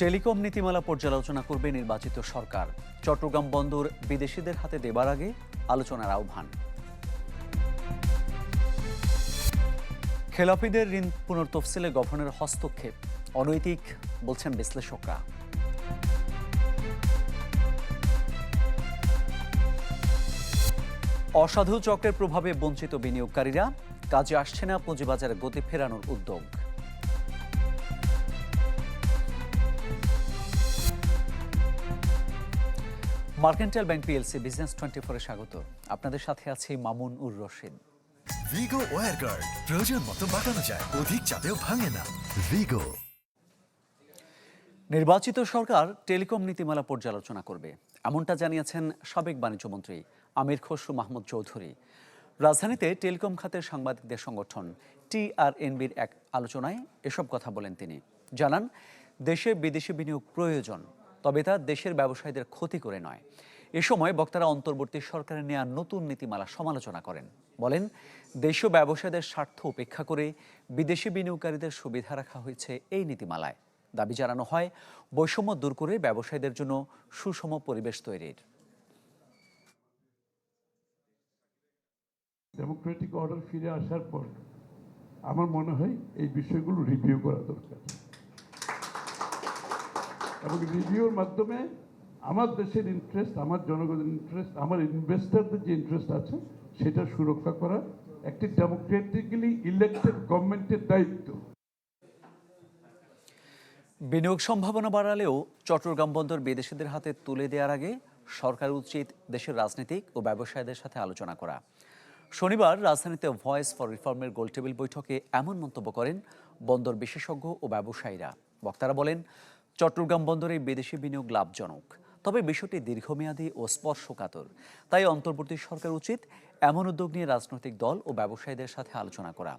Telecom নীতিমালা পর্যালোচনা করবে নির্বাচিত সরকার। চট্টগ্রাম বন্দর বিদেশিদের হাতে দেবার আগে আলোচনার আহ্বান। খেলাপিদের ঋণ পুনর্তফসিলে গভর্নরের হস্তক্ষেপ, অনৈতিক, বলছেন বিশ্লেষকরা। অসাধু চক্রের প্রভাবে বঞ্চিত বিনিয়োগকারীরা, কাজে আসছে না পুঁজিবাজারে গতি ফেরানোর উদ্যোগ। Mercantile bank PLC business twenty ফোরে স্বাগত। আপনাদের সাথে আছি Mamun ur Rashid. Vigo wire guard. প্রয়োজন মতো বাঁকানো যায় অধিক চাপেও ভাঙে না। ভিগো। নির্বাচিত সরকার টেলিকম নীতিমালা পর্যালোচনা করবে। এমনটা জানিয়েছেন সাবেক বাণিজ্যমন্ত্রী আমির খসরু মাহমুদ চৌধুরী। রাজধানীতে টেলিকম খাতের সাংবাদিকদের সংগঠন টিআরএনবির এক আলোচনায় এসব কথা বলেন তিনি। জানান দেশে বিদেশি বিনিয়োগ প্রয়োজন। তবে তা দেশের ব্যবসায়ীদের ক্ষতি করে নয়। এ সময় বক্তারা অন্তর্বর্তী সরকারের নেওয়া নতুন নীতিমালা সমালোচনা করেন। বলেন, দেশীয় ব্যবসায়ীদের স্বার্থ উপেক্ষা করে বিদেশি বিনিয়োগকারীদের সুবিধা রাখা হয়েছে এই নীতিমালায়। দাবি জানানো হয়, বৈষম্য দূর করে ব্যবসায়ীদের জন্য সুষম পরিবেশ তৈরির। ডেমোক্রেটিক অর্ডার ফিরে আসার পর আমার মনে হয় এই বিষয়গুলো রিভিউ করা দরকার। এবং রিভিউর মাধ্যমে আমার দেশের ইন্টারেস্ট আমার জনগণের ইন্টারেস্ট আমার ইনভেস্টারদের যে ইন্টারেস্ট আছে, সেটা সুরক্ষা করা একটি ডেমোক্রেটিক্যালি ইলেক্টেড গভর্নমেন্টের দায়িত্ব। বিনিয়োগ সম্ভাবনা বাড়ালেও চট্টগ্রাম বন্দর বিদেশিদের হাতে তুলে দেওয়ার আগে সরকার উচিত দেশের রাজনীতিক ও ব্যবসায়ীদের সাথে আলোচনা করা। শনিবার রাজধানীতে ভয়েস ফর রিফর্মের গোলটেবিল বৈঠকে এমন মন্তব্য করেন বন্দর বিশেষজ্ঞ ও ব্যবসায়ীরা। বক্তারা বলেন চট্টগ্রাম বন্দরে বিদেশি বিনিয়োগ লাভজনক। তবে বিষয়টি দীর্ঘমেয়াদী ও স্পর্শকাতর। তাই অন্তর্বর্তী সরকার উচিত এমন উদ্যোগ নিয়ে রাজনৈতিক দল ও ব্যবসায়ীদের সাথে আলোচনা করা।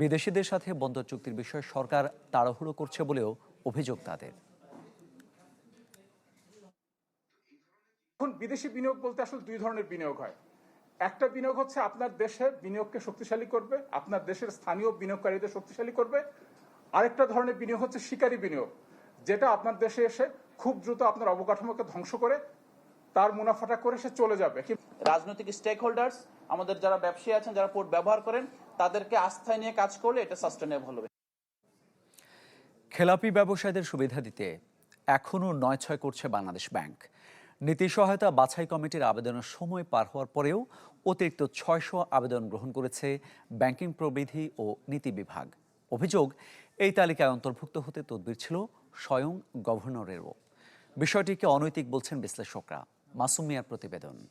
বিদেশিদের সাথে বন্দর চুক্তির বিষয়ে সরকার তাড়াহুড়ো করছে বলেও অভিযোগ তাদের। এখন বিদেশি বিনিয়োগ বলতে আসলে দুই ধরনের বিনিয়োগ হয়। একটা বিনিয়োগ হচ্ছে আপনার দেশের বিনিয়োগকে শক্তিশালী করবে, আপনার দেশের স্থানীয় বিনিয়োগকারীদের শক্তিশালী করবে। আরেকটা ধরনের বিনিয়োগ হচ্ছে শিকারী বিনিয়োগ। যেটা আপনার দেশে এসে খুব দ্রুত আপনার অবকাঠামোকে ধ্বংস করে তার মুনাফাটা করে সে চলে যাবে। রাজনৈতিক স্টেক হোল্ডার্স আমাদের যারা ব্যবসায়ী আছেন যারা পোর্ট ব্যবহার করেন তাদেরকে আস্থায় নিয়ে কাজ করলে এটা সাস্টেনেবল হবে। খেলাপি ব্যবসায়ীদের সুবিধা দিতে এখনও নয় ছয় করছে বাংলাদেশ ব্যাংক। নীতি সহায়তা বাছাই কমিটির আবেদনের সময় পার হওয়ার পরেও অতিরিক্ত ছয়শো আবেদন গ্রহণ করেছে ব্যাংকিং প্রবিধি ও নীতি বিভাগ। অভিযোগ এই তালিকায় অন্তর্ভুক্ত হতে তদবির ছিল স্বয়ং গভর্নরেরও বিষয়টিকে অনৈতিক বলছেন বিশ্লেষকরা। মাসুম মিয়ার প্রতিবেদন।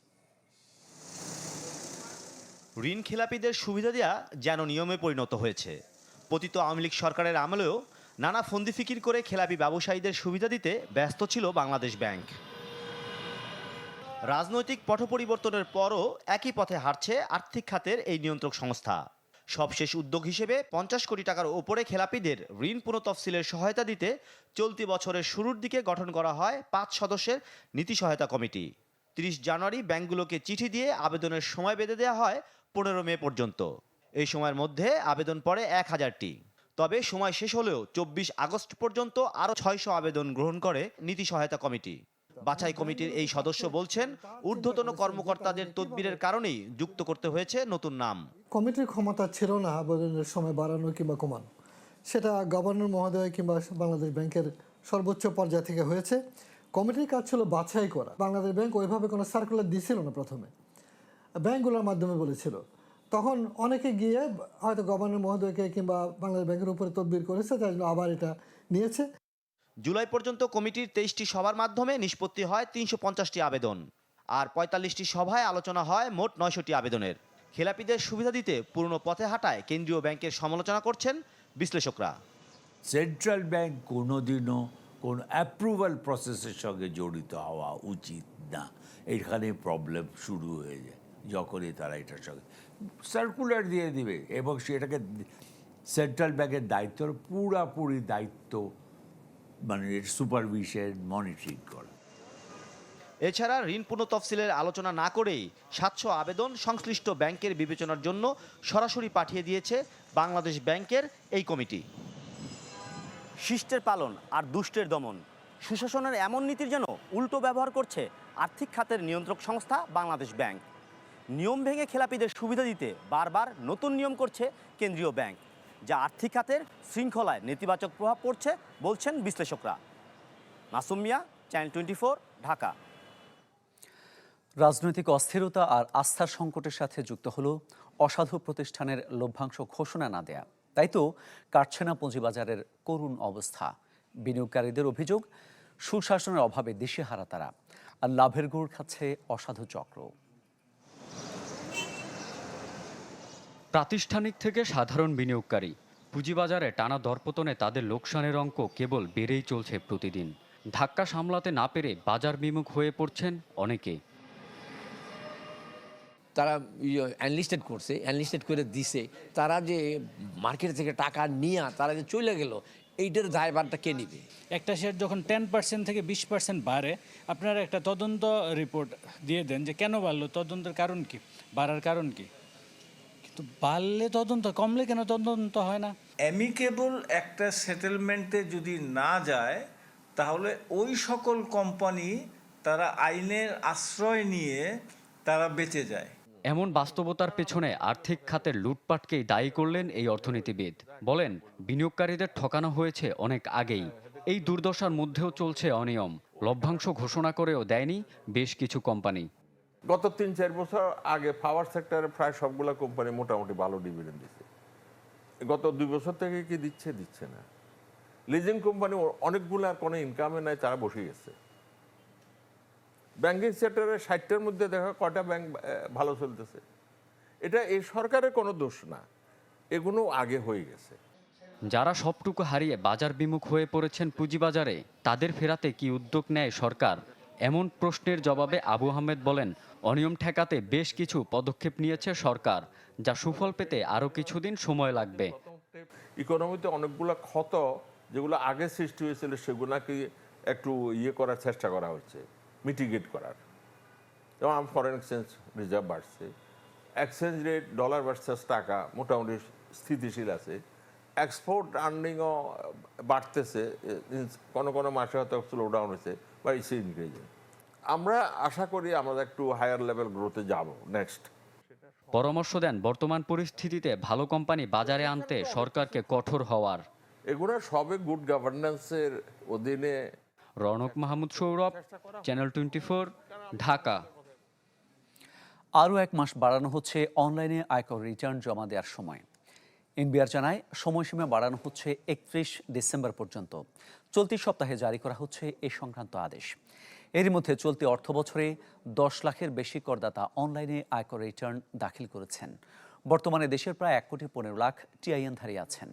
ঋণ খেলাপিদের সুবিধা দেওয়া যেন নিয়মে পরিণত হয়েছে। পতিত আওয়ামী লীগ সরকারের আমলেও নানা ফন্দি ফিকির করে খেলাপি ব্যবসায়ীদের সুবিধা দিতে ব্যস্ত ছিল বাংলাদেশ ব্যাংক। রাজনৈতিক পট পরিবর্তনের পরও একই পথে হাঁটছে আর্থিক খাতের এই নিয়ন্ত্রক সংস্থা। সবশেষ উদ্যোগ হিসেবে পঞ্চাশ কোটি টাকার ওপরে খেলাপিদের ঋণ পুনঃতফসিলের সহায়তা দিতে চলতি বছরের শুরুর দিকে গঠন করা হয় পাঁচ সদস্যের নীতি সহায়তা কমিটি। তিরিশ জানুয়ারি ব্যাংকগুলোকে চিঠি দিয়ে আবেদনের সময় বেঁধে দেওয়া হয় পনেরো মে পর্যন্ত। এই সময়ের মধ্যে আবেদন পড়ে এক হাজারটি। তবে সময় শেষ হলেও চব্বিশ আগস্ট পর্যন্ত আরও ছয়শো আবেদন গ্রহণ করে নীতি সহায়তা কমিটি। বাছাই কমিটির এই সদস্য বলছেন, ঊর্ধ্বতন কর্মকর্তাদের তদবিরের কারণেই যুক্ত করতে হয়েছে নতুন নাম। কমিটির ক্ষমতা ছিল না আবেদনের সময় বাড়ানো কিংবা কমানো। সেটা গভর্নর মহোদয় কিংবা বাংলাদেশ ব্যাংকের সর্বোচ্চ পর্যায় থেকে হয়েছে। কমিটির কাজ ছিল বাছাই করা। বাংলাদেশ ব্যাংক ওইভাবে কোনো সার্কুলার দিছিল না প্রথমে। ব্যাংকগুলোর মাধ্যমে বলেছিল। তখন অনেকে গিয়ে হয়তো গভর্নর মহোদয়কে কিংবা বাংলাদেশ ব্যাংকের উপরে তদবির করেছে, তাই জন্য আবার এটা নিয়েছে। জুলাই পর্যন্ত কমিটির তেইশটি সভার মাধ্যমে নিষ্পত্তি হয় তিনশো পঞ্চাশটি আবেদন। আর পঁয়তাল্লিশটি সভায় আলোচনা হয় মোট নয়শোটি আবেদনের। খেলাপিদের সুবিধা দিতে পুরনো পথে হাঁটায় কেন্দ্রীয় ব্যাংকের সমালোচনা করছেন বিশ্লেষকরা। সেন্ট্রাল ব্যাংক কোনোদিনও কোন অ্যাপ্রুভাল প্রসেসের সঙ্গে জড়িত হওয়া উচিত না। এখানে প্রবলেম শুরু হয়ে যায়, যখনই তারা এটার সঙ্গে সার্কুলার দিয়ে দিবে এবং সেটাকে সেন্ট্রাল ব্যাংকের দায়িত্ব পুরাপুরি দায়িত্ব মানে সুপারভিশন মনিটরিং করা। এছাড়া ঋণ পুনঃতফসিলের আলোচনা না করেই সাতশো আবেদন সংশ্লিষ্ট ব্যাংকের বিবেচনার জন্য সরাসরি পাঠিয়ে দিয়েছে বাংলাদেশ ব্যাংকের এই কমিটি। শিষ্টের পালন আর দুষ্টের দমন সুশাসনের এমন নীতির যেন উল্টো ব্যবহার করছে আর্থিক খাতের নিয়ন্ত্রক সংস্থা বাংলাদেশ ব্যাংক। নিয়ম ভেঙে খেলাপিদের সুবিধা দিতে বারবার নতুন নিয়ম করছে কেন্দ্রীয় ব্যাংক। যা আর্থিক খাতের শৃঙ্খলায় নেতিবাচক প্রভাব পড়ছে, বলছেন বিশ্লেষকরা। Masum channel twenty Dhaka. রাজনৈতিক অস্থিরতা আর আস্থার সংকটের সাথে যুক্ত হলো অসাধু প্রতিষ্ঠানের লভ্যাংশ ঘোষণা না দেয়া। তাই তো কাটছে না পুঁজিবাজারের করুণ অবস্থা। বিনিয়োগকারীদের অভিযোগ, সুশাসনের অভাবে দিশেহারা তারা। আর লাভের গুড় খাচ্ছে অসাধু চক্র। প্রাতিষ্ঠানিক থেকে সাধারণ বিনিয়োগকারী। পুঁজিবাজারে টানা দরপতনে তাদের লোকসানের অঙ্ক কেবল বেড়েই চলছে প্রতিদিন। ধাক্কা সামলাতে না পেরে বাজার বিমুখ হয়ে পড়ছেন অনেকে। তারা অ্যানলিস্টেড করছে অ্যানলিস্টেড করে দিছে। তারা যে মার্কেট থেকে টাকা নিয়ে তারা যে চলে গেল এইটার দায়ভারটা কে নিবে? একটা শেয়ার যখন টেন পার্সেন্ট থেকে বিশ পার্সেন্ট বাড়ে আপনারা একটা তদন্ত রিপোর্ট দিয়ে দেন যে কেন বাড়লো তদন্তের কারণ কি বাড়ার কারণ কি? কিন্তু বাড়লে তদন্ত কমলে কেন তদন্ত হয় না? অ্যামিকেবল একটা সেটেলমেন্টে যদি না যায় তাহলে ওই সকল কোম্পানি তারা আইনের আশ্রয় নিয়ে তারা বেঁচে যায়। এমন বাস্তবতার পেছনে আর্থিক খাতের লুটপাটকেই দায়ী করলেন এই অর্থনীতিবিদ। বলেন বিনিয়োগকারীদের ঠকানো হয়েছে অনেক আগেই। এই দুর্দশার মধ্যেও চলছে অনিয়ম। লভ্যাংশ ঘোষণা করেও দেয়নি বেশ কিছু কোম্পানি গত তিন, চার বছর আগে পাওয়ার সেক্টরে প্রায় সবগুলো কোম্পানি মোটামুটি ভালো ডিভিডেন্ড দিচ্ছে গত দুই বছর থেকে কি দিচ্ছে দিচ্ছে না। লিজিং কোম্পানি অনেকগুলো আর কোনো ইনকামে নাই, তারা বসে গেছে। ব্যাংকিং সেক্টরে ষাটটার মধ্যে দেখা কয়টা ব্যাংক ভালো চলতেছে। এটা এই সরকারের কোনো দোষ না। এগুলো আগে হয়ে গেছে। যারা সবটুকু হারিয়ে বাজার বিমুখ হয়ে পড়েছেন পুঁজিবাজারে, তাদের ফেরাতে কি উদ্যোগ নেয় সরকার? এমন প্রশ্নের জবাবে আবু আহমেদ বলেন, অনিয়ম ঠেকাতে বেশ কিছু পদক্ষেপ নিয়েছে সরকার, যা সুফল পেতে আরও কিছুদিন সময় লাগবে। ইকোনমিতে অনেকগুলো ক্ষত যেগুলো আগে সৃষ্টি হয়েছিল, সেগুলোকে একটু ইয়ে করার চেষ্টা করা হচ্ছে মিটিগেট করার। যেমন ফরেন এক্সচেঞ্জ রিজার্ভ বাড়ছে exchange rate dollar versus taka মোটামুটি স্থিতিশীল আছে। এক্সপোর্ট আর্নিংও বাড়তেছে কোনো কোনো মাসে হয়তো স্লো ডাউন হয়েছে বা ইসে ইনক্রিজিং আমরা আশা করি আমরা একটু হায়ার লেভেল গ্রোথে যাব নেক্সট পরামর্শ দেন বর্তমান পরিস্থিতিতে ভালো কোম্পানি বাজারে আনতে সরকারকে কঠোর হওয়ার। এগুলো সবে গুড গভর্নেন্সের অধীনে। Ronok Mahmud Sourav channel twenty Dhaka. আরও এক মাস বাড়ানো হচ্ছে অনলাইনে আয়কর রিটার্ন জমা দেওয়ার সময়। এনবিআর জানায়, সময়সীমা বাড়ানো হচ্ছে একত্রিশ ডিসেম্বর পর্যন্ত। চলতি সপ্তাহে জারি করা হচ্ছে এ সংক্রান্ত আদেশ। এর মধ্যে চলতি অর্থ বছরে দশ লাখের বেশি করদাতা অনলাইনে আয়কর রিটার্ন দাখিল করেছেন। বর্তমানে দেশের প্রায় এক কোটি পনেরো লাখ টিআইএনধারী আছেন।